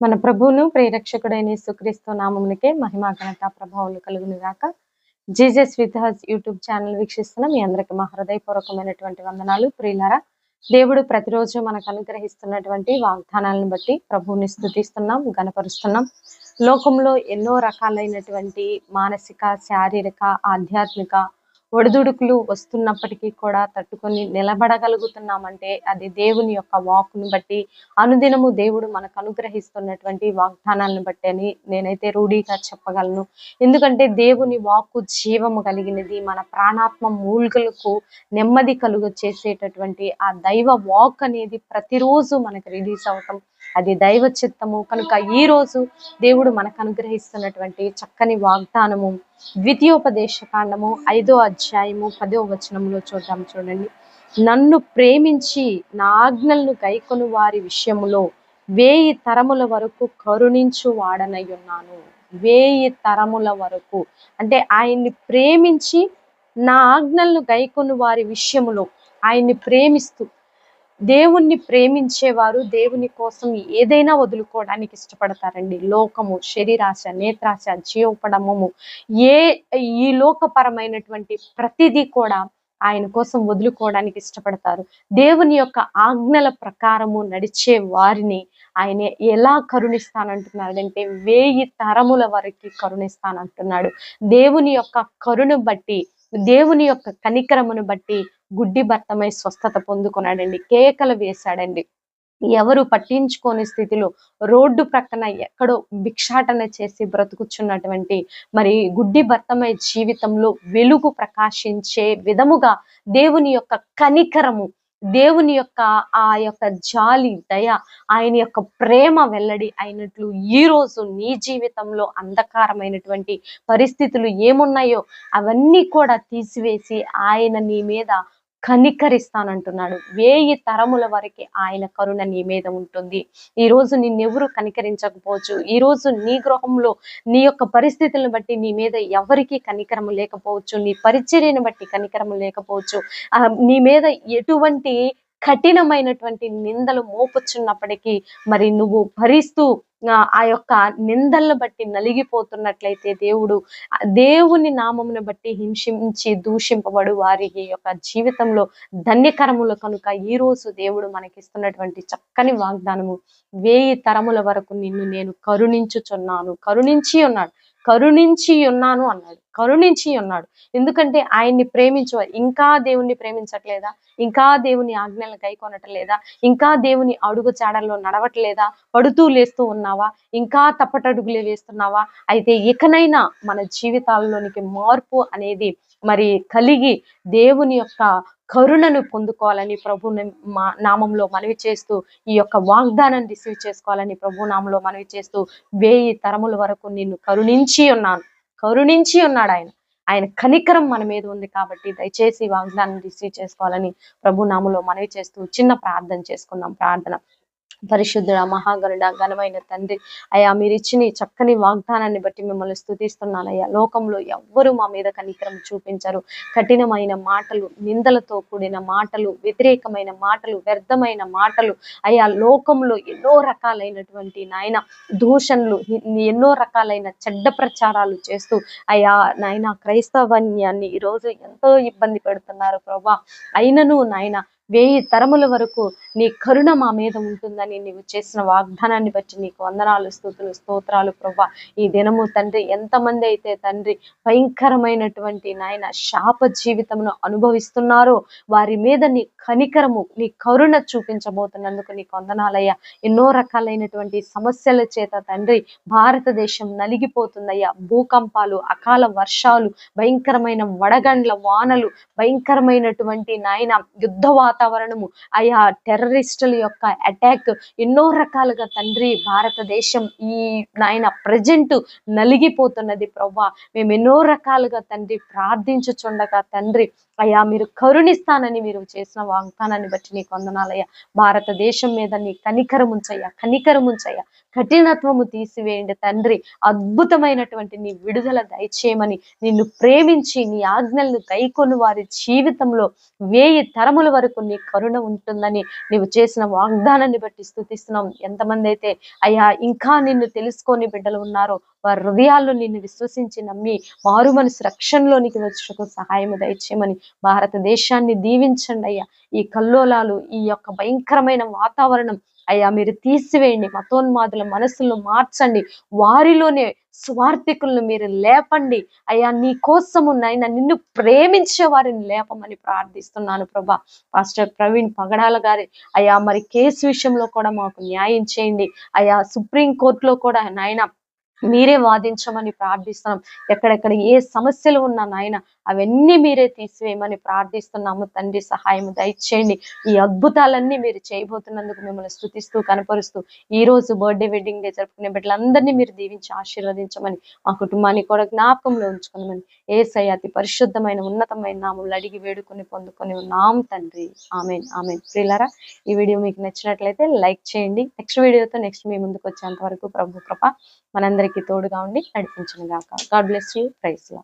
మన ప్రభువును ప్రేరక్షకుడైన సుక్రీస్తు నామమునికే మహిమా ఘనత ప్రభావాలు కలుగును గాక. Jesus with us YouTube channel వీక్షిస్తున్న మీ అందరికి మా హృదయపూర్వకమైనటువంటి వందనాలు. ప్రియులరా దేవుడు ప్రతిరోజు మనకు అనుగ్రహిస్తున్నటువంటి వాగ్దానాలను బట్టి ప్రభువుని స్థుతిస్తున్నాం గనపరుస్తున్నాం లోకంలో ఎన్నో రకాలైనటువంటి మానసిక శారీరక ఆధ్యాత్మిక ఒడిదుడుకులు వస్తున్నప్పటికీ కూడా తట్టుకొని నిలబడగలుగుతున్నామంటే అది దేవుని యొక్క వాక్ను బట్టి అనుదినము దేవుడు మనకు అనుగ్రహిస్తున్నటువంటి వాగ్దానాలను బట్టి అని నేనైతే రూఢీగా చెప్పగలను. ఎందుకంటే దేవుని వాక్కు జీవము కలిగినది మన ప్రాణాత్మ మూల్గులకు నెమ్మది కలుగ చేసేటటువంటి ఆ దైవ వాక్ అనేది ప్రతిరోజు మనకు రిలీజ్ అవటం అది దైవ చిత్తము కనుక ఈ రోజు దేవుడు మనకు అనుగ్రహిస్తున్నటువంటి చక్కని వాగ్దానము ద్వితీయోపదేశ కాండము ఐదో అధ్యాయము పదో వచనంలో చూద్దాం చూడండి. నన్ను ప్రేమించి నా ఆజ్ఞలను గైకొను వారి విషయములో వేయి తరముల వరకు కరుణించు వాడనై ఉన్నాను. వేయి తరముల వరకు. అంటే ఆయన్ని ప్రేమించి నా ఆజ్ఞలను గైకొను వారి విషయములో ఆయన్ని ప్రేమిస్తూ దేవుణ్ణి ప్రేమించేవారు దేవుని కోసం ఏదైనా వదులుకోవడానికి ఇష్టపడతారండి. లోకము శరీరాశ నేత్రాశ జీవపడమము ఏ ఈ లోకపరమైనటువంటి ప్రతిదీ కూడా ఆయన కోసం వదులుకోవడానికి ఇష్టపడతారు. దేవుని యొక్క ఆజ్ఞల ప్రకారము నడిచే వారిని ఆయన ఎలా కరుణిస్తానంటున్నాడంటే వేయి తరముల వరకు కరుణిస్తానంటున్నాడు. దేవుని యొక్క కరుణ బట్టి దేవుని యొక్క కనికరమును బట్టి గుడ్డి భర్తమై స్వస్థత పొందుకున్నాడండి. కేకలు వేశాడండి. ఎవరు పట్టించుకోని స్థితిలో రోడ్డు ప్రక్కన ఎక్కడో భిక్షాటన చేసి బ్రతుకుచున్నటువంటి మరి గుడ్డి భర్తమై జీవితంలో వెలుగు ప్రకాశించే విధముగా దేవుని యొక్క కనికరము దేవుని యొక్క ఆ యొక్క జాలి దయ ఆయన యొక్క ప్రేమ వెల్లడి అయినట్లు ఈ రోజు నీ జీవితంలో అంధకారమైనటువంటి పరిస్థితులు ఏమున్నాయో అవన్నీ కూడా తీసివేసి ఆయన నీ మీద కనికరిస్తానంటున్నాడు. వేయి తరముల వరకు ఆయన కరుణ నీ మీద ఉంటుంది. ఈ రోజు నిన్నెవరు కనికరించకపోవచ్చు. ఈ రోజు నీ గృహంలో నీ యొక్క పరిస్థితులను బట్టి నీ మీద ఎవరికి కనికరము లేకపోవచ్చు. నీ పరిచర్యను బట్టి కనికరము లేకపోవచ్చు. నీ మీద ఎటువంటి కఠినమైనటువంటి నిందలు మోపుచున్నప్పటికీ మరి నువ్వు భరిస్తూ ఆ, యొక్క నిందలను బట్టి నలిగిపోతున్నట్లయితే దేవుడు దేవుని నామమును బట్టి హింసించి దూషింపబడు వారి యొక్క జీవితంలో ధన్యకరములు కనుక ఈ రోజు దేవుడు మనకిస్తున్నటువంటి చక్కని వాగ్దానము. వేయి తరముల వరకు నిన్ను నేను కరుణించుచున్నాను. కరుణించి ఉన్నాడు. కరుణించి ఉన్నాను అన్నాడు. కరుణించి ఉన్నాడు. ఎందుకంటే ఆయన్ని ప్రేమించేవారు ఇంకా దేవుణ్ణి ప్రేమించట్లేదా? ఇంకా దేవుని ఆజ్ఞలను గైకొనట్లేదా ఇంకా దేవుని అడుగు చాడల్లో నడవట్లేదా? పడుతూ లేస్తూ ఉన్నావా? ఇంకా తప్పటడుగులే వేస్తున్నావా అయితే ఇకనైనా మన జీవితాల్లోనికి మార్పు అనేది మరి కలిగి దేవుని యొక్క కరుణను పొందుకోవాలని ప్రభు మా నామంలో మనవి చేస్తూ ఈ యొక్క వాగ్దానం రిసీవ్ చేసుకోవాలని ప్రభు నామంలో మనవి చేస్తూ వేయి తరముల వరకు నిన్ను కరుణించి ఉన్నాను. కరుణించి ఉన్నాడు ఆయన. ఆయన కనికరం మన మీద ఉంది కాబట్టి దయచేసి వాగ్దానం రిసీవ్ చేసుకోవాలని ప్రభు నామలో మనవి చేస్తూ చిన్న ప్రార్థన చేసుకుందాం ప్రార్థన. పరిశుద్ధుడ మహాగరుడ ఘనమైన తండ్రి. అయ్యా మీరు ఇచ్చిన చక్కని వాగ్దానాన్ని బట్టి మిమ్మల్ని స్థుతిస్తున్నాను అయ్యా లోకంలో ఎవ్వరు మా మీద కనికరం చూపించరు. కఠినమైన మాటలు నిందలతో కూడిన మాటలు వ్యతిరేకమైన మాటలు వ్యర్థమైన మాటలు. అయ్యా లోకంలో ఎన్నో రకాలైనటువంటి నాయన దూషణలు ఎన్నో రకాలైన చెడ్డ ప్రచారాలు చేస్తూ అయ్యా నాయన క్రైస్తవన్యాన్ని ఈరోజు ఎంతో ఇబ్బంది పెడుతున్నారు ప్రభా. అయినను నాయన వేయి తరముల వరకు నీ కరుణ మా మీద ఉంటుందని నీవు చేసిన వాగ్దానాన్ని బట్టి నీకు వందనాలు స్థుతులు స్తోత్రాలు ప్రభా ఈ దినము తండ్రి ఎంతమంది అయితే తండ్రి భయంకరమైనటువంటి నాయన శాప జీవితమును అనుభవిస్తున్నారో వారి మీద నీ కనికరము నీ కరుణ చూపించబోతున్నందుకు నీకు వందనాలయ్యా. ఎన్నో రకాలైనటువంటి సమస్యల చేత తండ్రి భారతదేశం నలిగిపోతుందయ్యా. భూకంపాలు అకాల వర్షాలు భయంకరమైన వడగండ్ల వానలు భయంకరమైనటువంటి నాయన యుద్ధ వాతావరణము. ఆయా టెర్రరిస్టుల యొక్క అటాక్ ఎన్నో రకాలుగా తండ్రి భారతదేశం ఈ నాయన ప్రజెంట్ నలిగిపోతున్నది ప్రవ్వా. మేము ఎన్నో రకాలుగా తండ్రి ప్రార్థించుచుండగా తండ్రి అయ్యా మీరు కరుణిస్తానని మీరు చేసిన వాగ్దానాన్ని బట్టి నీకు వందనాలయ్యా. భారతదేశం మీద నీ కనికరం ఉంచయ్యా కనికరం ఉంచయ్యా కఠినత్వము తీసివేయండి తండ్రి. అద్భుతమైనటువంటి నీ విడుదల దయచేయమని నిన్ను ప్రేమించి నీ ఆజ్ఞలను కైకొని వారి జీవితంలో వేయి తరముల వరకు నీ కరుణ ఉంటుందని నీవు చేసిన వాగ్దానాన్ని బట్టి స్థుతిస్తున్నాం. ఎంతమంది అయితే అయ్యా ఇంకా నిన్ను తెలుసుకొని బిడ్డలు ఉన్నారో వారి హృదయాల్లో నిన్ను విశ్వసించి నమ్మి మారు మనసు రక్షణలోనికి వచ్చుటకు సహాయము దయచేయమని భారతదేశాన్ని దీవించండి అయ్యా. ఈ కల్లోలాలు ఈ యొక్క భయంకరమైన వాతావరణం అయ్యా మీరు తీసివేయండి. మతోన్మాదుల మనసులను మార్చండి. వారిలోనే స్వార్థికులను మీరు లేపండి. అయ్యా నీ కోసము నైనా నిన్ను ప్రేమించే వారిని లేపమని ప్రార్థిస్తున్నాను ప్రభా. పాస్టర్ ప్రవీణ్ పగడాల గారి అయ్యా మరి కేసు విషయంలో కూడా మాకు న్యాయం చేయండి. అయ్యా సుప్రీం కోర్టులో కూడా నాయన మీరే వాదించమని ప్రార్థిస్తున్నాం. ఎక్కడెక్కడ ఏ సమస్యలు ఉన్నా నాయన అవన్నీ మీరే తీసివేయమని ప్రార్థిస్తున్నాము. తండ్రి సహాయం దయచేయండి. ఈ అద్భుతాలన్నీ మీరు చేయబోతున్నందుకు మిమ్మల్ని స్థుతిస్తూ కనపరుస్తూ ఈ రోజు బర్త్డే వెడ్డింగ్ డే జరుపుకునే బిడ్డలందరినీ మీరు దీవించి ఆశీర్వదించమని మా కుటుంబాన్ని కూడా జ్ఞాపకంలో ఉంచుకోమని ఏ అతి పరిశుద్ధమైన ఉన్నతమైన నామములు అడిగి వేడుకొని పొందుకొని ఉన్నాం తండ్రి. Amen amen. ప్రియులారా ఈ వీడియో మీకు నచ్చినట్లయితే లైక్ చేయండి. నెక్స్ట్ వీడియోతో నెక్స్ట్ మీ ముందుకు వచ్చేంత వరకు ప్రభు కృప. మనందరికీ తోడుగా ఉండి నడిపించిన గాక. God bless you praise Lord